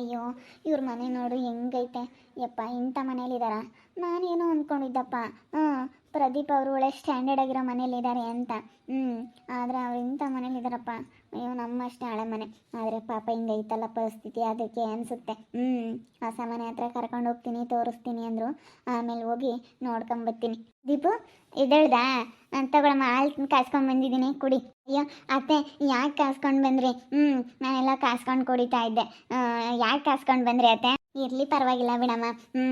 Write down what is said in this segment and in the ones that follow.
ಅಯ್ಯೋ, ಇವ್ರ ಮನೆ ನೋಡು ಹೆಂಗೈತೆ. ಯಪ್ಪ, ಇಂಥ ಮನೇಲಿದ್ದಾರ ನಾನೇನೋ ಅಂದ್ಕೊಂಡಿದ್ದಪ್ಪ ಹ್ಞೂ ಪ್ರದೀಪ್ ಅವರು ಒಳ್ಳೆ ಸ್ಟ್ಯಾಂಡರ್ಡ್ ಆಗಿರೋ ಮನೇಲಿದ್ದಾರೆ ಅಂತ. ಹ್ಞೂ ಆದರೆ ಅವ್ರು ಇಂಥ ಮನೇಲಿದ್ದಾರಪ್ಪ ಅಯ್ಯೋ, ನಮ್ಮಷ್ಟೇ ಹಳೆ ಮನೆ. ಆದರೆ ಪಾಪ ಹಿಂಗೈತಲ್ಲ ಪರಿಸ್ಥಿತಿ, ಅದಕ್ಕೆ ಅನಿಸುತ್ತೆ. ಹ್ಞೂ ಹೊಸ ಮನೆ ಹತ್ರ ಕರ್ಕೊಂಡು ಹೋಗ್ತೀನಿ, ತೋರಿಸ್ತೀನಿ ಅಂದರು. ಆಮೇಲೆ ಹೋಗಿ ನೋಡ್ಕೊಂಬರ್ತೀನಿ ದೀಪು ಇದೇಳ್ದಾ ತಗೊಳಮ್ಮ, ಹಾಲು ಕಾಸ್ಕೊಂಡು ಬಂದಿದ್ದೀನಿ, ಕುಡಿ. ಅಯ್ಯೋ, ಅತ್ತೆ, ಯಾಕೆ ಕಾಸ್ಕೊಂಡು ಬಂದ್ರಿ? ಹ್ಞೂ ನಾನೆಲ್ಲ ಕಾಸ್ಕೊಂಡು ಕುಡಿತಾ ಇದ್ದೆ. ಯಾಕೆ ಕಾಸ್ಕೊಂಡು ಬಂದ್ರಿ ಅತ್ತೆ? ಇರಲಿ ಪರವಾಗಿಲ್ಲ ಬಿಡಮ್ಮ. ಹ್ಞೂ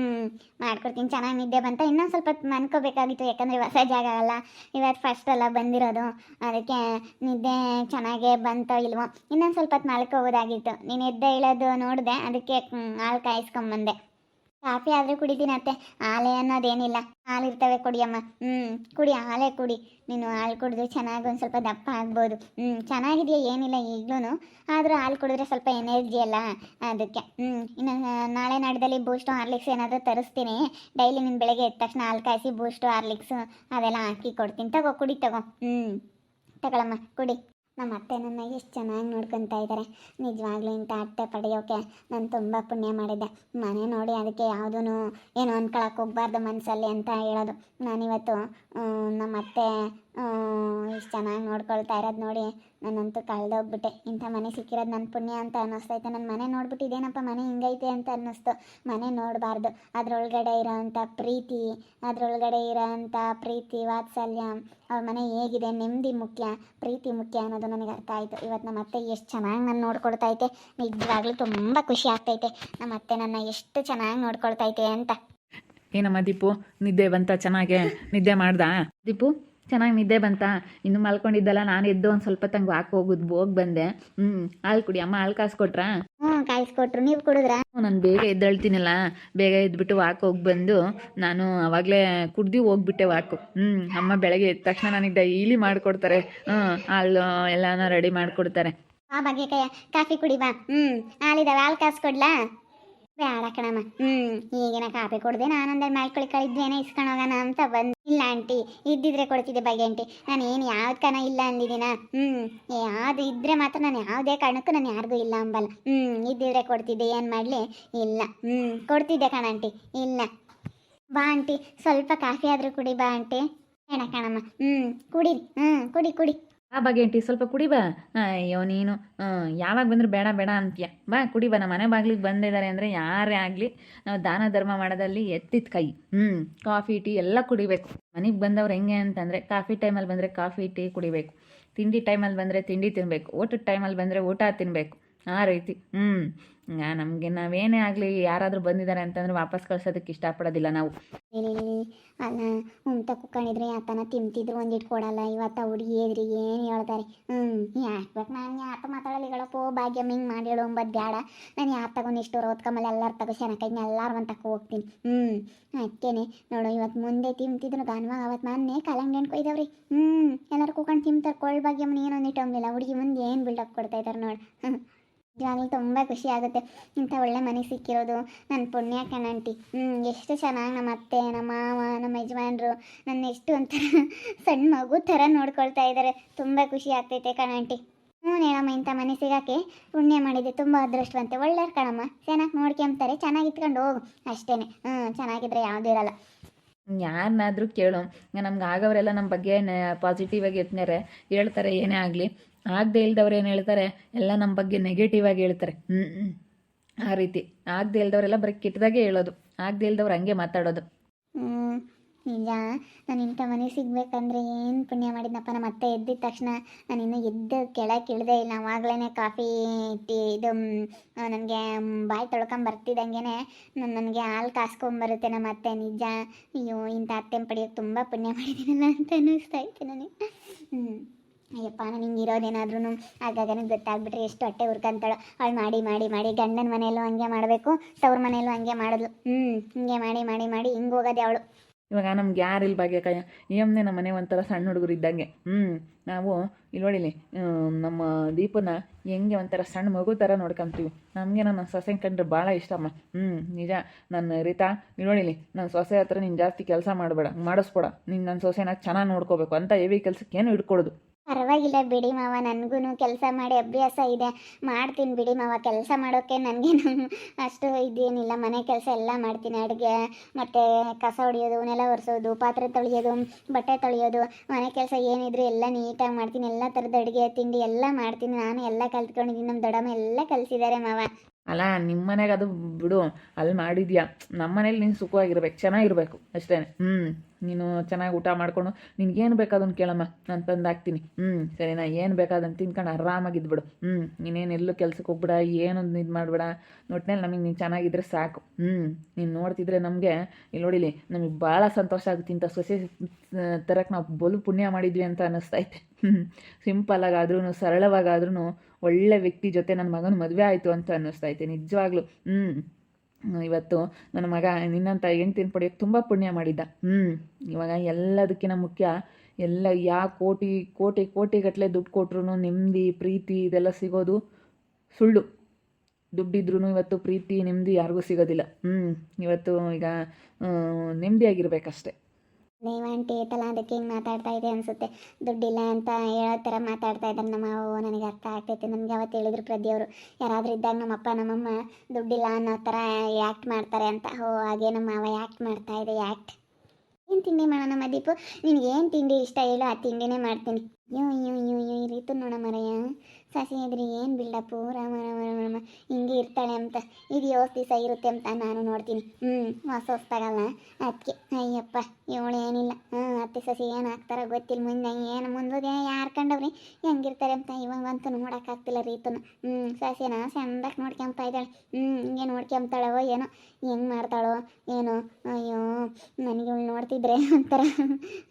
ಮಾಡ್ಕೊಡ್ತೀನಿ. ಚೆನ್ನಾಗಿ ನಿದ್ದೆ ಬಂತ. ಇನ್ನೊಂದು ಸ್ವಲ್ಪ ಮನ್ಕೋಬೇಕಾಗಿತ್ತು. ಯಾಕಂದರೆ ಹೊಸ ಜಾಗ ಅಲ್ಲ. ಇವತ್ತು ಫಸ್ಟ್ ಅಲ್ಲ ಬಂದಿರೋದು. ಅದಕ್ಕೆ ನಿದ್ದೆ ಚೆನ್ನಾಗೇ ಬಂತೋ ಇಲ್ವೋ. ಇನ್ನೊಂದು ಸ್ವಲ್ಪ ಹೊತ್ತು ಮಲ್ಕೋಬೋದಾಗಿತ್ತು ನೀನು ಎದ್ದೆ ಇಳೋದು ನೋಡಿದೆ. ಅದಕ್ಕೆ ಹಾಲು ಕಾಯಿಸ್ಕೊಂಬಂದೆ ಕಾಫಿ ಆದರೂ ಕುಡಿತೀನಿ ಅತ್ತೆ. ಹಾಲೆ ಅನ್ನೋದೇನಿಲ್ಲ. ಹಾಲು ಇರ್ತವೆ ಕುಡಿಯಮ್ಮ. ಹ್ಞೂ ಕುಡಿ, ಹಾಲೇ ಕುಡಿ. ನೀನು ಹಾಲು ಕುಡಿದ್ರೆ ಚೆನ್ನಾಗಿ ಒಂದು ಸ್ವಲ್ಪ ದಪ್ಪ ಆಗ್ಬೋದು. ಹ್ಞೂ ಚೆನ್ನಾಗಿದೆಯಾ ಏನಿಲ್ಲ ಈಗಲೂ ಆದರೂ ಹಾಲು ಕುಡಿದ್ರೆ ಸ್ವಲ್ಪ ಎನರ್ಜಿ ಅಲ್ಲ ಅದಕ್ಕೆ. ಹ್ಞೂ ಇನ್ನು ನಾಳೆ ನಾಡ್ದಲ್ಲಿ ಬೂಸ್ಟು ಹಾರ್ಲಿಕ್ಸ್ ಏನಾದರೂ ತರಿಸ್ತೀನಿ. ಡೈಲಿ ನಿನ್ನ ಬೆಳಗ್ಗೆ ಎದ್ದ ತಕ್ಷಣ ಹಾಲು ಕಾಯಿಸಿ ಬೂಸ್ಟು ಹಾರ್ಲಿಕ್ಸು ಅದೆಲ್ಲ ಹಾಕಿ ಕೊಡ್ತೀನಿ. ತಗೋ, ಕುಡಿ, ತಗೋ. ಹ್ಞೂ ತಗೊಳಮ್ಮ, ಕುಡಿ. ನಮ್ಮ ಅತ್ತೆ ನನ್ನ ಎಷ್ಟು ಚೆನ್ನಾಗಿ ನೋಡ್ಕೊತಾ ಇದ್ದಾರೆ ನಿಜವಾಗ್ಲೂ ಇಂಥ ಅತ್ತೆ ಪಡೆಯೋಕೆ ನಾನು ತುಂಬ ಪುಣ್ಯ ಮಾಡಿದ್ದೆ. ಮನೆ ನೋಡಿ ಅದಕ್ಕೆ ಯಾವುದೂ ಏನು ಅಂದ್ಕೊಳಕ್ಕೆ ಹೋಗ್ಬಾರ್ದು ಮನಸ್ಸಲ್ಲಿ ಅಂತ ಹೇಳೋದು. ನಾನಿವತ್ತು ನಮ್ಮ ಅತ್ತೆ ಇಷ್ಟು ಚೆನ್ನಾಗಿ ನೋಡ್ಕೊಳ್ತಾ ಇರೋದು ನೋಡಿ ನಾನಂತೂ ಕಳೆದೋಗ್ಬಿಟ್ಟೆ ಇಂಥ ಮನೆ ಸಿಕ್ಕಿರೋದು ನನ್ನ ಪುಣ್ಯ ಅಂತ ಅನ್ನಿಸ್ತೈತೆ ನನ್ನ ಮನೆ ನೋಡ್ಬಿಟ್ಟು ಇದೇನಪ್ಪ ಮನೆ ಹಿಂಗೈತೆ ಅಂತ ಅನ್ನಿಸ್ತು. ಮನೆ ನೋಡಬಾರ್ದು. ಅದರೊಳಗಡೆ ಇರೋವಂಥ ಪ್ರೀತಿ, ಅದರೊಳಗಡೆ ಇರೋವಂಥ ಪ್ರೀತಿ, ವಾತ್ಸಲ್ಯ, ಅವ್ರ ಮನೆ ಹೇಗಿದೆ, ನೆಮ್ಮದಿ ಮುಖ್ಯ, ಪ್ರೀತಿ ಮುಖ್ಯ ಅನ್ನೋದು ನನಗೆ ಅರ್ಥ ಆಯಿತು. ಇವತ್ತು ನಮ್ಮ ಅತ್ತೆ ಎಷ್ಟು ಚೆನ್ನಾಗಿ ನಾನು ನೋಡ್ಕೊಳ್ತೈತೆ. ನಿಜವಾಗ್ಲೂ ತುಂಬ ಖುಷಿ ಆಗ್ತೈತೆ. ನಮ್ಮ ಅತ್ತೆ ನನ್ನ ಎಷ್ಟು ಚೆನ್ನಾಗಿ ನೋಡ್ಕೊಳ್ತೈತೆ ಅಂತ. ಏನಮ್ಮ ದೀಪು? ನಿದ್ದೆ ಬಂತ ಚೆನ್ನಾಗೆ? ನಿದ್ದೆ ಮಾಡ್ದಾ? ದೀಪು? ಚೆನ್ನಾಗಿ ನಿದ್ದೆ ಬಂತಾ? ಇನ್ನು ಮಲ್ಕೊಂಡಿದ್ದಲ್ಲ ನಾನು ಎದ್ದು ಒಂದು ಸ್ವಲ್ಪ ತಂಗ ವಾಕ್ ಹೋಗುದ್ ಹೋಗಿ ಬಂದೆ. ಹ್ಮ್ ಹಾಲು ಕುಡಿ. ಅಮ್ಮ ಹಾಲು ಕಾಸು ಹ್ಞೂ ಕಾಯಿಸ್ಕೊಟ್ರು. ನೀವು ಕುಡಿದ್ರಾ? ನಾನು ಬೇಗ ಎದ್ದೇಳ್ತೀನಲ್ಲ. ಬೇಗ ಎದ್ಬಿಟ್ಟು ವಾಕ್ ಹೋಗಿ ಬಂದು ನಾನು ಅವಾಗಲೇ ಕುಡ್ದು ಹೋಗ್ಬಿಟ್ಟೆ ವಾಕು. ಹ್ಮ್ ಅಮ್ಮ ಬೆಳಗ್ಗೆ ಎದ್ದ ತಕ್ಷಣ ನನಗೆ ಡೈಲಿ ಮಾಡ್ಕೊಡ್ತಾರೆ. ಹ್ಮ್ ಹಾಲು ಎಲ್ಲಾನ ರೆಡಿ ಮಾಡ್ಕೊಡ್ತಾರೆ. ಆ ಬಗ್ಗೆ ಕಾಫಿ ಕುಡಿ ಬಾ. ಹ್ಞೂ ಹಾಲಿದಾವೆ. ಹಾಲು ಕಾಸು ಕೊಡ್ಲಾ ಬೇಡ ಕಣಮ್ಮ. ಹ್ಮ್. ಈಗಿನ ಕಾಫಿ ಕುಡ್ದೆ ನಾನೊಂದೇ ಮಾಡ್ಕೊಳ್ಳಿ ಕಳಿದ್ವೇನೆ ಇಸ್ಕೊಂಡು ಹೋಗೋಣ ಅಂತ ಬಂದ್ ಇಲ್ಲ ಆಂಟಿ. ಇದ್ದಿದ್ರೆ ಕೊಡ್ತಿದ್ದೆ ಬಗೆ ಆಂಟಿ. ನಾನು ಏನು ಯಾವ್ದು ಕಣ ಇಲ್ಲ ಅಂದಿದ್ದೀನ? ಹ್ಮ್. ಯಾವ್ದು ಇದ್ರೆ ಮಾತ್ರ ನಾನು ಯಾವುದೇ ಕಾರಣಕ್ಕೂ ನಾನು ಯಾರಿಗೂ ಇಲ್ಲ ಅಂಬಲ್ಲ. ಹ್ಮ್. ಇದ್ದಿದ್ರೆ ಕೊಡ್ತಿದ್ದೆ ಏನು ಮಾಡಲಿ? ಇಲ್ಲ. ಹ್ಮ್. ಕೊಡ್ತಿದ್ದೆ ಕಣ ಆಂಟಿ. ಇಲ್ಲ. ಬಾ ಆಂಟಿ. ಸ್ವಲ್ಪ ಕಾಫಿ ಆದರೂ ಕುಡಿ ಬಾ ಆಂಟಿ. ಬೇಡ ಕಣಮ್ಮ. ಹ್ಮ್. ಕುಡಿ. ಹ್ಮ್ ಕುಡಿ ಕುಡಿ. ಆ ಬಾಗೇಂಟಿ ಸ್ವಲ್ಪ ಕುಡಿ ಬಾ ಅಯ್ಯೋ, ನೀನು ಯಾವಾಗ ಬಂದರೂ ಬೇಡ ಬೇಡ ಅಂತೀಯ. ಬಾ ಕುಡಿ ಬಾ ನಮ್ಮ ಮನೆ ಬಾಗ್ಲಿಗೆ ಬಂದಿದ್ದಾರೆ ಅಂದರೆ ಯಾರೇ ಆಗಲಿ ನಾವು ದಾನ ಧರ್ಮ ಮಾಡೋದಲ್ಲಿ ಎತ್ತಿದ ಕೈ. ಹ್ಞೂ ಕಾಫಿ, ಟೀ ಎಲ್ಲ ಕುಡಿಬೇಕು. ಮನೆಗೆ ಬಂದವ್ರು ಹೆಂಗೆ ಅಂತಂದರೆ ಕಾಫಿ ಟೈಮಲ್ಲಿ ಬಂದರೆ ಕಾಫಿ, ಟೀ ಕುಡಿಬೇಕು. ತಿಂಡಿ ಟೈಮಲ್ಲಿ ಬಂದರೆ ತಿಂಡಿ ತಿನ್ನಬೇಕು ಊಟದ ಟೈಮಲ್ಲಿ ಬಂದರೆ ಊಟ ತಿನ್ನಬೇಕು ಆ ರೀತಿ. ಹ್ಞೂ ನಮಗೆ ನಾವೇನೇ ಆಗಲಿ ಯಾರಾದರೂ ಬಂದಿದ್ದಾರೆ ಅಂತಂದ್ರೆ ವಾಪಸ್ ಕಳ್ಸೋದಕ್ಕೆ ಇಷ್ಟಪಡೋದಿಲ್ಲ ನಾವು. ಅಲ್ಲ, ಉಂಟ ಕುಕ್ಕಣಿದ್ರೆ ಯಾತನ ತಿಂತಿದ್ರು ಒಂದಿಟ್ಟು ಕೊಡಲ್ಲ. ಇವತ್ತ ಹುಡುಗಿ ಏದ್ರಿ ಏನು ಹೇಳ್ತಾರೆ? ಹ್ಞೂ ಯಾಕೆ ನಾನು ಯಾತ ಮಾತಾಡಲಿಗಳಪ್ಪೋ ಭಾಗ್ಯಮ್ಮ ಹಿಂಗೆ ಮಾಡಿ ಹೇಳು ಒಂಬತ್ತು ಬೇಡ ನಾನು ಯಾರು ತಗೊಂಡು ಇಷ್ಟು ಓದ್ಕೊಂಬಲ್ಲ ಎಲ್ಲರೂ ತಗೋ ಶನಕೈನ ಎಲ್ಲಾರು ಒಂದು ತಕೊ ಹೋಗ್ತೀನಿ. ಹ್ಞೂ ಅದಕ್ಕೇನೆ ನೋಡು, ಇವತ್ತು ಮುಂದೆ ತಿಂತಿದ್ರು ಗಾನ್ವಾಗ ಅವತ್ತು ಮೊನ್ನೆ ಹಣ್ಣು ಕೊಯ್ದವ್ರಿ. ಹ್ಞೂ ಎಲ್ಲರೂ ಕೂಕೊಂಡು ತಿಂತಾರೆ. ಕೊಳ್ ಭಾಗ್ಯಮ್ಮನ ಏನೊಂದಿಟ್ಟು ಅಂಬಿಲ್ಲ ಹುಡುಗಿ ಮುಂದೆ ಏನು ಬಿಲ್ಡಪ್ ಕೊಡ್ತಾ ಇದ್ದಾರೆ ನೋಡಿ. ಹ್ಞೂ ನಿಜವಾಗ್ಲೂ ತುಂಬ ಖುಷಿ ಆಗುತ್ತೆ. ಇಂಥ ಒಳ್ಳೆ ಮನೆ ಸಿಕ್ಕಿರೋದು. ನನ್ನ ಪುಣ್ಯ ಕಣಂಟಿ ಹ್ಞೂ ಎಷ್ಟು ಚೆನ್ನಾಗಿ ನಮ್ಮ ಅತ್ತೆ, ನಮ್ಮ ಮಾವ, ನಮ್ಮ ಯಜಮಾನರು ನನ್ನ ಎಷ್ಟು ಒಂಥರ ಸಣ್ಣ ಮಗು ಥರ ನೋಡ್ಕೊಳ್ತಾ ಇದ್ದಾರೆ ತುಂಬ ಖುಷಿ ಆಗ್ತೈತೆ ಕಣಂಟಿ ಹ್ಞೂ ಹೇಳಮ್ಮ ಇಂಥ ಮನೆ ಸಿಗೋಕ್ಕೆ ಪುಣ್ಯ ಮಾಡಿದೆ. ತುಂಬ ಅದೃಷ್ಟವಂತೆ. ಒಳ್ಳೆಯವ್ರು ಕಣಮ್ಮ. ಚೆನ್ನಾಗಿ ನೋಡ್ಕೊಂತಾರೆ ಚೆನ್ನಾಗಿ ಇಟ್ಕೊಂಡು ಹೋಗು. ಅಷ್ಟೇ ಹ್ಞೂ ಚೆನ್ನಾಗಿದ್ರೆ ಯಾವುದೂ ಇರಲ್ಲ. ಯಾರನ್ನಾದ್ರೂ ಕೇಳು. ನಮ್ಗೆ ಆಗವರೆಲ್ಲ ನಮ್ಮ ಬಗ್ಗೆ ಪಾಸಿಟಿವ್ ಆಗಿ ಹೇಳ್ತಾರೆ. ಏನೇ ಆಗಲಿ. ಆಗದೆ ಇಲ್ದವ್ರು ಏನು ಹೇಳ್ತಾರೆ? ಎಲ್ಲ ನಮ್ಮ ಬಗ್ಗೆ ನೆಗೆಟಿವ್ ಆಗಿ ಹೇಳ್ತಾರೆ. ಆ ರೀತಿ. ಆಗದೆ ಇಲ್ದವರೆಲ್ಲ ಬರೀ ಕೆಟ್ಟದಾಗೆ ಹೇಳೋದು. ಆಗದೆ ಇಲ್ದವ್ರು ಹಂಗೆ ಮಾತಾಡೋದು. ಈಗ ನಿಜ. ನಾನು ಇಂಥ ಮನೆ ಸಿಗ್ಬೇಕಂದ್ರೆ ಏನು ಪುಣ್ಯ ಮಾಡಿದ್ನಪ್ಪ. ನಮ್ಮ ಅತ್ತೆ ಎದ್ದಿದ ತಕ್ಷಣ ನಾನು ಇನ್ನೂ ಎದ್ದು ಕೆಳಕ್ಕೆ ಇಳಿದೇ ಇಲ್ಲ. ಅವಾಗಲೇ ಕಾಫಿ ಟೀ ಇದು ನನಗೆ ಬಾಯಿ ತೊಳ್ಕೊಂಡ್ ಬರ್ತಿದ್ದಂಗೆ ನಾನು, ನನಗೆ ಹಾಲು ಕಾಸ್ಕೊಂಬರುತ್ತೆ ನಮ್ಮ ಅತ್ತೆ. ನಿಜ. ಅಯ್ಯೋ, ಇಂಥ ಅತ್ತೆ ಪಡೆಯೋಕ್ಕೆ ತುಂಬ ಪುಣ್ಯ ಮಾಡಿದ್ದೀನಲ್ಲ ಅಂತ ಅನ್ನಿಸ್ತಾ ಇತ್ತು ನನಗೆ. ಹ್ಞೂ ಅಯ್ಯಪ್ಪ ನಾನು ಹಿಂಗೆ ಇರೋದೇನಾದ್ರೂ ಆಗಾಗ ನನಗೆ ಗೊತ್ತಾಗ್ಬಿಟ್ರೆ ಎಷ್ಟು ಹೊಟ್ಟೆ ಹುರ್ಕಂತಾಳೋ ಅವಳು ಮಾಡಿ ಮಾಡಿ ಮಾಡಿ ಗಂಡನ ಮನೆಯಲ್ಲೂ ಹಂಗೆ ಮಾಡಬೇಕು ತವ್ರ ಮನೆಯಲ್ಲೂ ಹಂಗೆ ಮಾಡಿದ್ಲು. ಹ್ಞೂ ಹಿಂಗೆ ಮಾಡಿ ಮಾಡಿ ಮಾಡಿ ಹಿಂಗೆ ಹೋಗೋದೆ ಅವಳು ಇವಾಗ ನಮ್ಗೆ ಯಾರು ಇಲ್ಲಿ ಬಗ್ಗೆ ಕೈ ಏಮ್ನೆ ನಮ್ಮ ಮನೆ ಒಂಥರ ಸಣ್ಣ ಹುಡುಗರು ಇದ್ದಂಗೆ. ಹ್ಞೂ ನಾವು ಇಲ್ಲಿ ನೋಡಿಲಿ ನಮ್ಮ ದೀಪನ ಹೆಂಗೆ ಒಂಥರ ಸಣ್ಣ ಮಗು ಥರ ನೋಡ್ಕೊಂತೀವಿ. ನಮಗೆ ನನ್ನ ಸೊಸೆ ಕಂಡ್ರೆ ಭಾಳ ಇಷ್ಟಮ್ಮ ಹ್ಞೂ ನಿಜ. ನನ್ನ ರೀತಾ ಇಲ್ಲಿ ನೋಡಿಲಿ ನನ್ನ ಸೊಸೆ ಹತ್ರ ನೀನು ಜಾಸ್ತಿ ಕೆಲಸ ಮಾಡಬೇಡ ಮಾಡಿಸ್ಬೇಡ ನೀನು ನನ್ನ ಸೊಸೆನ ಚೆನ್ನಾಗಿ ನೋಡ್ಕೋಬೇಕು ಅಂತ ಹೆವಿ ಕೆಲಸಕ್ಕೆ ಏನು ಹಿಡ್ಕೊಡೋದು ಪರವಾಗಿಲ್ಲ ಬಿಡಿ ಮಾವ ನನಗೂ ಕೆಲಸ ಮಾಡಿ ಅಭ್ಯಾಸ ಇದೆ. ಮಾಡ್ತೀನಿ ಬಿಡಿ ಮಾವ, ಕೆಲಸ ಮಾಡೋಕ್ಕೆ ನನಗೇನು ಅಷ್ಟು ಇದೇನಿಲ್ಲ. ಮನೆ ಕೆಲಸ ಎಲ್ಲ ಮಾಡ್ತೀನಿ, ಅಡುಗೆ, ಮತ್ತು ಕಸ ಹೊಡಿಯೋದು, ನೆಲ ಒರೆಸೋದು, ಪಾತ್ರೆ ತೊಳೆಯೋದು, ಬಟ್ಟೆ ತೊಳೆಯೋದು, ಮನೆ ಕೆಲಸ ಏನಿದ್ರು ಎಲ್ಲ ನೀಟಾಗಿ ಮಾಡ್ತೀನಿ. ಎಲ್ಲ ಥರದ ಅಡುಗೆ, ತಿಂಡಿ ಎಲ್ಲ ಮಾಡ್ತೀನಿ. ನಾನು ಎಲ್ಲ ಕಲ್ತ್ಕೊಂಡಿದ್ದೀನಿ. ನಮ್ಮ ದೊಡ್ಡಮ್ಮ ಎಲ್ಲ ಕಲಿಸಿದ್ದಾರೆ ಮಾವ. ಅಲ್ಲ ನಿಮ್ಮ ಮನೆಗೆ ಅದು ಬಿಡು ಅಲ್ಲಿ ಮಾಡಿದ್ಯಾ? ನಮ್ಮ ಮನೇಲಿ ನೀನು ಸುಖವಾಗಿರ್ಬೇಕು, ಚೆನ್ನಾಗಿರ್ಬೇಕು ಅಷ್ಟೇ ಹ್ಞೂ ನೀನು ಚೆನ್ನಾಗಿ ಊಟ ಮಾಡ್ಕೊಂಡು, ನಿನಗೇನು ಬೇಕು ಅದನ್ನು ಕೇಳಮ್ಮ, ನಾನು ತಂದು ಹಾಕ್ತೀನಿ ಹ್ಞೂ ಸರಿನಾ, ಏನು ಬೇಕಾದನ್ನು ತಿನ್ಕೊಂಡು ಆರಾಮಾಗಿದ್ಬಿಡು ಹ್ಞೂ ನೀನೇನು ಎಲ್ಲೂ ಕೆಲ್ಸಕ್ಕೆ ಹೋಗ್ಬಿಡ, ಏನೊಂದು ಇದು ಮಾಡಬೇಡ. ಒಟ್ಟಿನಲ್ಲಿ ನಮಗೆ ನೀನು ಚೆನ್ನಾಗಿದ್ರೆ ಸಾಕು. ಹ್ಞೂ ನೀನು ನೋಡ್ತಿದ್ರೆ ನಮಗೆ ಇಲ್ಲಿ ನೋಡಿಲಿ, ನಮಗೆ ಭಾಳ ಸಂತೋಷ ಆಗುತ್ತೆ. ಇಂಥ ಸೊಸೆ ತರಕ್ಕೆ ನಾವು ಬಲು ಪುಣ್ಯ ಮಾಡಿದ್ವಿ ಅಂತ ಅನ್ನಿಸ್ತೈತೆ ಸಿಂಪಲ್ಲಾಗಾದ್ರೂ ಸರಳವಾಗಾದ್ರೂ ಒಳ್ಳೆ ವ್ಯಕ್ತಿ ಜೊತೆ ನನ್ನ ಮಗನ ಮದುವೆ ಆಯಿತು ಅಂತ ಅನ್ನಿಸ್ತಾ ಅನ್ನಿಸ್ತೈತೆ ನಿಜವಾಗ್ಲೂ. ಹ್ಞೂ ಇವತ್ತು ನನ್ನ ಮಗ ನಿನ್ನಂಥ ಹೆಂಡ್ತಿನ ಪಡೆಯೋಕ್ಕೆ ತುಂಬ ಪುಣ್ಯ ಮಾಡಿದ್ದ. ಹ್ಞೂ ಇವಾಗ ಎಲ್ಲದಕ್ಕಿಂತ ಮುಖ್ಯ, ಎಲ್ಲ ಯಾವ ಕೋಟಿ ಕೋಟಿ ಕೋಟಿಗಟ್ಟಲೆ ದುಡ್ಡು ಕೊಟ್ರು ನೆಮ್ಮದಿ ಪ್ರೀತಿ ಇದೆಲ್ಲ ಸಿಗೋದು ಸುಳ್ಳು. ದುಡ್ಡಿದ್ರೂ ಇವತ್ತು ಪ್ರೀತಿ ನೆಮ್ಮದಿ ಯಾರಿಗೂ ಸಿಗೋದಿಲ್ಲ. ಹ್ಞೂ ಇವತ್ತು ಈಗ ನೆಮ್ಮದಿಯಾಗಿರ್ಬೇಕಷ್ಟೆ ದೇವಾಂಟಿ ಐತಲ್ಲ ಅದಕ್ಕೆ ಹಿಂಗೆ ಮಾತಾಡ್ತಾ ಇದೆ ಅನಿಸುತ್ತೆ. ದುಡ್ಡಿಲ್ಲ ಅಂತ ಹೇಳೋ ಥರ ಮಾತಾಡ್ತಾ ಇದ್ದಾರೆ ನಮ್ಮ ಅವ್ವ, ನನಗೆ ಅರ್ಥ ಆಗ್ತೈತೆ. ನನಗೆ ಅವತ್ತು ಹೇಳಿದ್ರು ಪ್ರದಿಯವರು ಯಾರಾದರೂ ಇದ್ದಾಗ ನಮ್ಮಪ್ಪ ನಮ್ಮಮ್ಮ ದುಡ್ಡಿಲ್ಲ ಅನ್ನೋ ಥರ ಆ್ಯಕ್ಟ್ ಮಾಡ್ತಾರೆ ಅಂತ. ಓ ಹಾಗೆ ನಮ್ಮ ಅವ ಆ್ಯಕ್ಟ್ ಮಾಡ್ತಾ ಇದೆ ಆ್ಯಕ್ಟ್ ಏನು ತಿಂಡಿ ಮಾಡೋಣ ಮದೀಪು? ನಿನಗೆ ಏನು ತಿಂಡಿ ಇಷ್ಟ? ಹೇಳು, ಆ ತಿಂಡಿನೇ ಮಾಡ್ತೀನಿ. ಯೂ ಯೂ ಯೂ ಯೂ ಈ ರೀತಿ ನೋಡ ಮರಯ್ಯ. ಸಸಿ ಇದ್ರಿ ಏನು ಬಿಲ್ಡಪ್ಪು ರಾಮ ರಾಮ ರಾಮ ರಾಮ. ಹಿಂಗೆ ಇರ್ತಾಳೆ ಅಂತ. ಇದು ಯೋಸ್ ದಿವಸ ಇರುತ್ತೆ ಅಂತ ನಾನು ನೋಡ್ತೀನಿ. ಹ್ಞೂ ಹೊಸ ಹೊಸ್ತಾಗಲ್ಲ ಅದಕ್ಕೆ ಅಯ್ಯಪ್ಪ, ಇವಳು ಏನಿಲ್ಲ. ಹ್ಞೂ ಅತ್ತೆ ಸಸಿ ಏನು ಹಾಕ್ತಾರೋ ಗೊತ್ತಿಲ್ಲ. ಮುಂದೆ ಏನು ಮುಂದೆ ಯಾರು ಕಂಡವ್ರಿ? ಹೆಂಗಿರ್ತಾರೆ ಅಂತ ಇವಾಗಂತೂ ನೋಡೋಕ್ಕಾಗ್ತಿಲ್ಲ ರೀತನ. ಹ್ಞೂ ಸಸಿನ ಚಂದಕ್ಕೆ ನೋಡ್ಕೊಂತ ಇದ್ದಾಳೆ. ಹ್ಞೂ ಹಿಂಗೆ ನೋಡ್ಕೊಂತಾಳವೋ ಏನೋ. ಹೆಂಗೆ ಮಾಡ್ತಾಳೋ ಏನೋ. ಅಯ್ಯೋ, ನನಗೆ ಇವಳು ನೋಡ್ತಿದ್ರೆ ಒಂಥರ.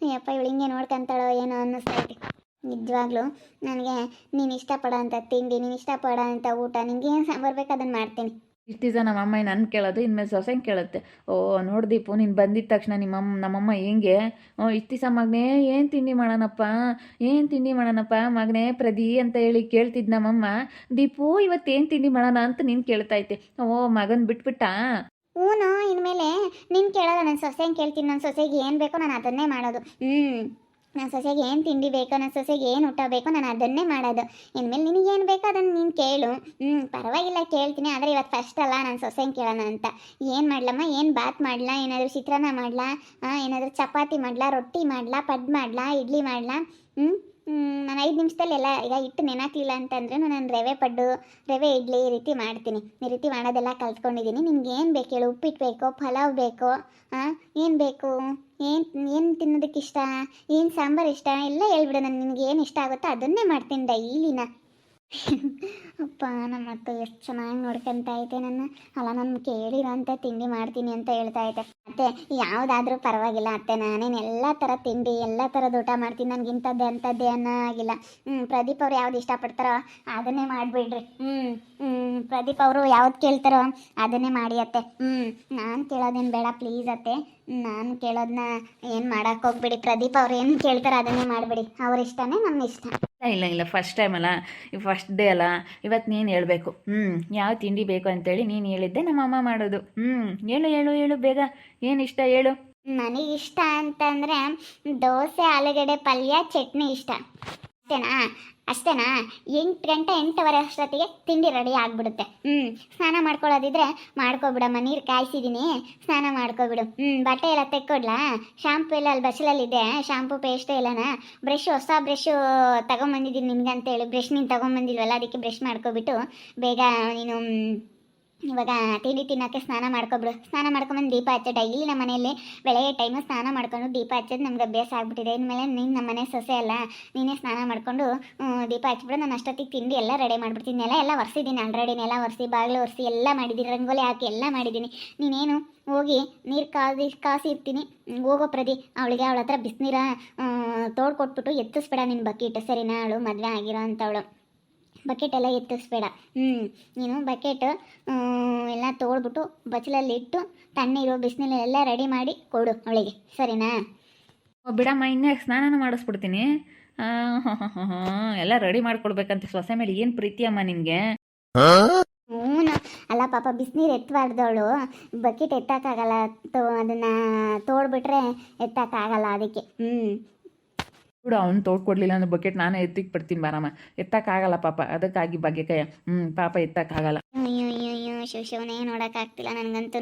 ಅಯ್ಯಪ್ಪ, ಇವಳು ಹಿಂಗೆ ನೋಡ್ಕೊಂತಾಳೋ ಏನೋ ಅನ್ನಿಸ್ತೈತೆ ನಿಜವಾಗ್ಲೂ ನನಗೆ ನೀನು ಇಷ್ಟಪಡೋಂಥ ತಿಂಡಿ ನೀನು ಇಷ್ಟಪಡೋಂಥ ಊಟ ನಿನಗೆ ಏನು ಬೇಕು ಅದನ್ನು ಮಾಡ್ತೀನಿ. ಇಷ್ಟು ದಿವಸ ನಮ್ಮ ಅಮ್ಮ ನನ್ನ ಕೇಳೋದು ಇನ್ಮೇಲೆ ಸೊಸೆಂಗೆ ಕೇಳುತ್ತೆ. ಓ ನೋಡು ದೀಪು ನೀನು ಬಂದಿದ್ದ ತಕ್ಷಣ ನಿಮ್ಮಮ್ಮ ನಮ್ಮಮ್ಮ ಹೆಂಗೆ? ಓ ಇಷ್ಟು ದಿವಸ ಮಗನೇ ಏನು ತಿಂಡಿ ಮಾಡೋಣಪ್ಪ? ಏನು ತಿಂಡಿ ಮಾಡೋಣಪ್ಪ? ಮಗನೇ ಪ್ರದಿ ಅಂತ ಹೇಳಿ ಕೇಳ್ತಿದ್ದು ನಮ್ಮಮ್ಮ. ದೀಪು ಏನು ತಿಂಡಿ ಮಾಡೋಣ ಅಂತ ನೀನು ಕೇಳ್ತೈತೆ ಓ ಮಗನ ಬಿಟ್ಬಿಟ್ಟಾ? ಹ್ಞೂ ಇನ್ಮೇಲೆ ನೀನು ಕೇಳೋದು ನನ್ನ ಸೊಸೆ ಕೇಳ್ತೀನಿ. ನನ್ನ ಸೊಸೆಗೆ ಏನು ಬೇಕೋ ನಾನು ಅದನ್ನೇ ಮಾಡೋದು. ಹ್ಞೂ ನನ್ನ ಸೊಸೆಗೆ ಏನು ತಿಂಡಿ ಬೇಕೋ ನನ್ನ ಸೊಸೆಗೆ ಏನು ಊಟ ಬೇಕೋ, ನಾನು ಅದನ್ನೇ ಮಾಡೋದು. ಇನ್ಮೇಲೆ ನಿನಗೇನು ಬೇಕೋ ಅದನ್ನು ನೀನು ಕೇಳು. ಹ್ಞೂ ಪರವಾಗಿಲ್ಲ, ಕೇಳ್ತೀನಿ. ಆದರೆ ಇವತ್ತು ಫಸ್ಟ್ ಅಲ್ಲ ನನ್ನ ಸೊಸೆಗೆ ಕೇಳೋಣ ಅಂತ. ಏನು ಮಾಡ್ಲಮ್ಮ? ಏನು ಬಾತ್ ಮಾಡ್ಲಾ? ಏನಾದರೂ ಚಿತ್ರಾನ್ನ ಮಾಡ್ಲಾ? ಏನಾದರೂ ಚಪಾತಿ ಮಾಡ್ಲಾ? ರೊಟ್ಟಿ ಮಾಡ್ಲಾ? ಪಡ್ ಮಾಡ್ಲಾ? ಇಡ್ಲಿ ಮಾಡ್ಲಾ? ಹ್ಞೂ ನಾನು ಐದು ನಿಮಿಷದಲ್ಲಿ ಎಲ್ಲ ಈಗ ಹಿಟ್ಟು ನೆನಾಕ್ಲಿಲ್ಲ ಅಂತಂದ್ರೆ ನಾನು ರವೆ ಪಡ್ಡು, ರವೆ, ಇಡ್ಲಿ ಈ ರೀತಿ ಮಾಡ್ತೀನಿ. ಈ ರೀತಿ ಮಾಡೋದೆಲ್ಲ ಕಲ್ತ್ಕೊಂಡಿದ್ದೀನಿ ನಿಮ್ಗೆ ಏನು ಬೇಕು ಹೇಳು ಉಪ್ಪಿಟ್ಟು ಬೇಕೋ? ಪಲಾವ್ ಬೇಕೋ? ಏನು ಬೇಕು? ಏನು ಏನು ತಿನ್ನೋದಕ್ಕೆ ಇಷ್ಟ ಏನು ಸಾಂಬಾರು ಇಷ್ಟ? ಎಲ್ಲ ಹೇಳ್ಬಿಡು, ನಾನು ನಿನಗೆ ಏನು ಇಷ್ಟ ಆಗುತ್ತೋ ಅದನ್ನೇ ಮಾಡ್ತೀನಿ ಡೈಲಿನ ಅಪ್ಪ ನಮ್ಮ ಅತ್ತೆ ಎಷ್ಟು ಚೆನ್ನಾಗಿ ನೋಡ್ಕೊಂತ ಐತೆ ನನ್ನ. ಅಲ್ಲ, ನಾನು ಕೇಳಿರೋಂಥ ತಿಂಡಿ ಮಾಡ್ತೀನಿ ಅಂತ ಹೇಳ್ತಾ ಐತೆ ಅತ್ತೆ, ಯಾವುದಾದ್ರೂ ಪರವಾಗಿಲ್ಲ ಅತ್ತೆ. ನಾನೇನು ಎಲ್ಲ ಥರ ತಿಂಡಿ, ಎಲ್ಲ ಥರದ ಊಟ ಮಾಡ್ತೀನಿ. ನನಗೆ ಇಂಥದ್ದೇ ಅಂಥದ್ದೇ ಅನ್ನೋ ಆಗಿಲ್ಲ ಹ್ಞೂ ಪ್ರದೀಪ್ ಅವ್ರು ಯಾವ್ದು ಇಷ್ಟಪಡ್ತಾರೋ ಅದನ್ನೇ ಮಾಡಿಬಿಡ್ರಿ. ಹ್ಞೂ ಹ್ಞೂ ಪ್ರದೀಪ್ ಅವರು ಯಾವ್ದು ಕೇಳ್ತಾರೋ ಅದನ್ನೇ ಮಾಡಿ ಅತ್ತೆ. ಹ್ಞೂ ನಾನು ಕೇಳೋದೇನು ಬೇಡ ಪ್ಲೀಸ್ ಅತ್ತೆ. ನಾನು ಕೇಳೋದನ್ನ ಏನು ಮಾಡೋಕ್ಕೋಗ್ಬಿಡಿ ಪ್ರದೀಪ್ ಅವ್ರು ಏನು ಕೇಳ್ತಾರೋ ಅದನ್ನೇ ಮಾಡಿಬಿಡಿ. ಅವ್ರ ಇಷ್ಟನೇ ನಮ್ಮ ಇಷ್ಟ ಇಲ್ಲ ಇಲ್ಲ ಫಸ್ಟ್ ಟೈಮ್ ಅಲ್ಲ ಫಸ್ಟ್ ಡೇ ಅಲ್ಲ ಇವತ್ತು ನೀನು ಹೇಳಬೇಕು. ಹ್ಞೂ ಯಾವ ತಿಂಡಿ ಬೇಕು ಅಂತೇಳಿ ನೀನು ಹೇಳಿದ್ದೆ, ನಮ್ಮ ಅಮ್ಮ ಮಾಡೋದು. ಹ್ಞೂ ಹೇಳು ಹೇಳು ಹೇಳು, ಬೇಗ. ಏನು ಇಷ್ಟ ಹೇಳು? ನನಗೆ ಇಷ್ಟ ಅಂತಂದರೆ, ದೋಸೆ, ಆಲೂಗಡ್ಡೆ, ಪಲ್ಯ, ಚಟ್ನಿ ಇಷ್ಟ. ಅಷ್ಟೇನಾ? ಅಷ್ಟೇನಾ? ಎಂಟು ಗಂಟೆ ಎಂಟುವರೆ ಅಷ್ಟೊತ್ತಿಗೆ ತಿಂಡಿ ರೆಡಿ ಆಗಿಬಿಡುತ್ತೆ. ಹ್ಞೂ ಸ್ನಾನ ಮಾಡ್ಕೊಳ್ಳೋದಿದ್ರೆ ಮಾಡ್ಕೊಬಿಡಮ್ಮ ನೀರು ಕಾಯಿಸಿದ್ದೀನಿ ಸ್ನಾನ ಮಾಡ್ಕೊಬಿಡು. ಹ್ಞೂ ಬಟ್ಟೆ ಎಲ್ಲ ತೆಕ್ಕೊಡ್ಲಾ? ಶಾಂಪು ಎಲ್ಲ ಅಲ್ಲಿ ಬಸ್ಸಲಲ್ಲಿದೆ ಶಾಂಪು ಪೇಸ್ಟ್ ಎಲ್ಲನ? ಬ್ರಷ್ ಹೊಸ ಬ್ರಷ್ಷು ತಗೊಂಬಂದಿದ್ದೀನಿ ನಿನ್ಗಂತೇಳಿ ಬ್ರಷ್ ನೀನು ತಗೊಂಬಂದಿಲ್ವಲ್ಲ ಅದಕ್ಕೆ ಬ್ರಷ್ ಮಾಡ್ಕೊಬಿಟ್ಟು ಬೇಗ ನೀನು ಇವಾಗ ತಿಂಡಿ ತಿನ್ನೋಕ್ಕೆ ಸ್ನಾನ ಮಾಡ್ಕೊಬಿಡು ಸ್ನಾನ ಮಾಡ್ಕೊಂಬಂದು ದೀಪ ಹಚ್ಚೋ. ಡೈಲಿ ನಮ್ಮ ಮನೆಯಲ್ಲಿ ಬೆಳಗ್ಗೆ ಟೈಮು ಸ್ನಾನ ಮಾಡ್ಕೊಂಡು ದೀಪ ಹಚ್ಚೋದು ನಮ್ಗೆ ಅಭ್ಯಾಸ ಆಗ್ಬಿಟ್ಟಿದೆ. ಇನ್ಮೇಲೆ ನೀನು ನಮ್ಮ ಮನೆ ಸೊಸೆ ಅಲ್ಲ, ನೀನೇ ಸ್ನಾನ ಮಾಡಿಕೊಂಡು ದೀಪ ಹಚ್ಬಿಡು. ನಾನು ಅಷ್ಟೊತ್ತಿಗೆ ತಿಂಡಿ ಎಲ್ಲ ರೆಡಿ ಮಾಡಿಬಿಡ್ತೀನಿ. ನೆಲ ಎಲ್ಲ ಒರೆಸಿದ್ದೀನಿ ಆಲ್ರೆಡಿ ನೆಲ ಒರೆಸಿ, ಬಾಗಿಲು ಒರೆಸಿ ಎಲ್ಲ ಮಾಡಿದ್ದೀನಿ. ರಂಗೋಲಿ ಹಾಕಿ ಎಲ್ಲ ಮಾಡಿದ್ದೀನಿ. ನೀನೇನು ಹೋಗಿ ನೀರು ಕಾದಿ ಕಾಸಿರ್ತೀನಿ ಹೋಗೋ ಪ್ರದಿ, ಅವಳಿಗೆ ಅವಳ ಹತ್ರ ಬಿಸಿನೀರ ತೋಡ್ಕೊಟ್ಬಿಟ್ಟು ಎತ್ತಿಸ್ಬೇಡ ನಿನ್ನ ಬಕೆಟ್. ಸರಿನಾ, ಅವಳು ಮದುವೆ ಆಗಿರೋ ಅಂಥವಳು. ಬಕೆಟ್ ಎಲ್ಲ ಎತ್ತಿಸ್ಬೇಡ. ಹ್ಞೂ ನೀನು ಬಕೆಟ್ ಎಲ್ಲ ತೊಗೊಳ್ಬಿಟ್ಟು ಬಚ್ಚಲಲ್ಲಿ ಇಟ್ಟು ತಣ್ಣೀರು ಬಿಸಿನೀರು ಎಲ್ಲ ರೆಡಿ ಮಾಡಿ ಕೊಡು ಅವಳಿಗೆ. ಸರಿನಾ? ಓ, ಬಿಡಮ್ಮ ಇನ್ನೇ ಸ್ನಾನನ ಮಾಡಿಸ್ಬಿಡ್ತೀನಿ. ಆ, ಎಲ್ಲ ರೆಡಿ ಮಾಡ್ಕೊಡ್ಬೇಕಂತ ಸೊಸೆ ಮೇಲೆ. ಏನು ಪ್ರೀತಿಯಮ್ಮ ನಿನಗೆ? ಹ್ಞೂ ಅಲ್ಲ ಪಾಪ ಬಿಸಿನೀರು ಎತ್ತಬಾರ್ದವಳು ಬಕೆಟ್ ಎತ್ತಕ್ಕಾಗಲ್ಲ ತೋ ಅದನ್ನು ತೋಡ್ಬಿಟ್ರೆ ಎತ್ತಕ್ಕಾಗಲ್ಲ ಅದಕ್ಕೆ. ಹ್ಞೂ ಬಿಡು, ಅವ್ನು ತೋಡ್ ಕೊಡಲಿಲ್ಲ ಅಂದ್ರೆ ಬಕೆಟ್ ನಾನೇ ಎತ್ತಿಕ್ ಬಿಡ್ತೀನಿ ಬಾರಮ್ಮ. ಎತ್ತಕ್ಕಾಗಲ್ಲ ಪಾಪ, ಅದಕ್ಕಾಗಿ ಭಾಗ್ಯಕಯ್ಯ ಹ್ಞೂ ಪಾಪ ಎತ್ತಕ್ಕಾಗಲ್ಲ. ಆಗಲ್ಲ ಅಯ್ಯೋ ಅಯ್ಯೋ, ಶಿವ, ಶಿವನೇ, ನೋಡೋಕ್ಕಾಗ್ತಿಲ್ಲ ನನಗಂತೂ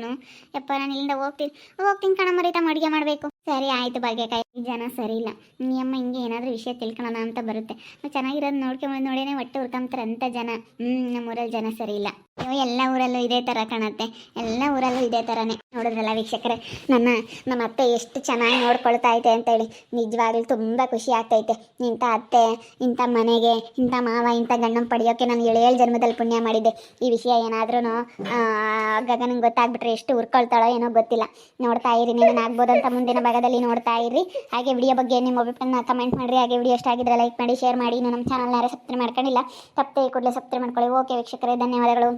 ಯಪ್ಪ, ನಾನು ಇಲ್ಲಿಂದ ಹೋಗ್ತೀನಿ. ಹೋಗ್ತೀನಿ ಕಣಮ್ಮ ಮರಿತ ಅಡುಗೆ ಮಾಡಬೇಕು. ಸರಿ ಆಯಿತು ಭಾಗ್ಯಕಾಯಿ ಜನ ಸರಿ ಇಲ್ಲ. ನೀ ಅಮ್ಮ ಹಿಂಗೆ ಏನಾದರೂ ವಿಷಯ ತಿಳ್ಕೊಳ್ಳೋಣ ಅಂತ ಬರುತ್ತೆ. ಚೆನ್ನಾಗಿರೋದು ನೋಡ್ಕೊಂಬಂದು ನೋಡೇನೆ ಒಟ್ಟು ಹುರ್ಕೊಂತಾರೆ ಅಂತ ಜನ ಹ್ಞೂ ನಮ್ಮೂರಲ್ಲಿ ಜನ ಸರಿ ಇಲ್ಲ. ಅಯ್ಯೋ, ಎಲ್ಲ ಊರಲ್ಲೂ ಇದೇ ಥರ ಕಾಣುತ್ತೆ. ಎಲ್ಲ ಊರಲ್ಲೂ ಇದೇ ಥರನೇ ನೋಡಿದ್ರಲ್ಲ ವೀಕ್ಷಕರೇ, ನನ್ನ, ನಮ್ಮ ಅತ್ತೆ ಎಷ್ಟು ಚೆನ್ನಾಗಿ ನೋಡ್ಕೊಳ್ತಾ ಐತೆ ಅಂತೇಳಿ ನಿಜವಾಗ್ಲೂ ತುಂಬ ಖುಷಿ ಆಗ್ತೈತೆ. ಇಂಥ ಅತ್ತೆ, ಇಂಥ ಮನೆಗೆ, ಇಂಥ ಮಾವ, ಇಂಥ ಗಂಡನ ಪಡೆಯೋಕ್ಕೆ ನಾನು ಏಳು ಜನ್ಮದಲ್ಲಿ ಪುಣ್ಯ ಮಾಡಿದ್ದೆ. ಈ ವಿಷಯ ಏನಾದ್ರೂ ಗಗನಿಗೆ ಗೊತ್ತಾಗ್ಬಿಟ್ರೆ ಎಷ್ಟು ಹುರ್ಕೊಳ್ತಾಳೋ ಏನೋ ಗೊತ್ತಿಲ್ಲ. ನೋಡ್ತಾ ಇರಿ, ನೀನು ಆಗ್ಬೋದಂತ ಮುಂದಿನ ಭಾಗದಲ್ಲಿ ನೋಡ್ತಾ ಇರಿ ಹಾಗೆ ವಿಡಿಯೋ ಬಗ್ಗೆ ನಿಮ್ಮ ಅಭಿಪ್ರಾಯನ ಕಮೆಂಟ್ ಮಾಡಿರಿ. ಹಾಗೆ ವಿಡಿಯೋ ಇಷ್ಟ ಆಗಿದ್ರೆ ಲೈಕ್ ಮಾಡಿ ಶೇರ್ ಮಾಡಿ. ಇನ್ನು ನಮ್ಮ ಚಾನಲ್ನ ಯಾರು ಸಬ್ಸ್ಕ್ರೈಬ್ ಮಾಡ್ಕೊಂಡಿಲ್ಲ, ತಪ್ಪದೆ ಕೂಡಲೇ ಸಬ್ಸ್ಕ್ರೈಬ್ ಮಾಡ್ಕೊಳ್ಳಿ. ಓಕೆ ವೀಕ್ಷಕರೇ, ಧನ್ಯವಾದಗಳು.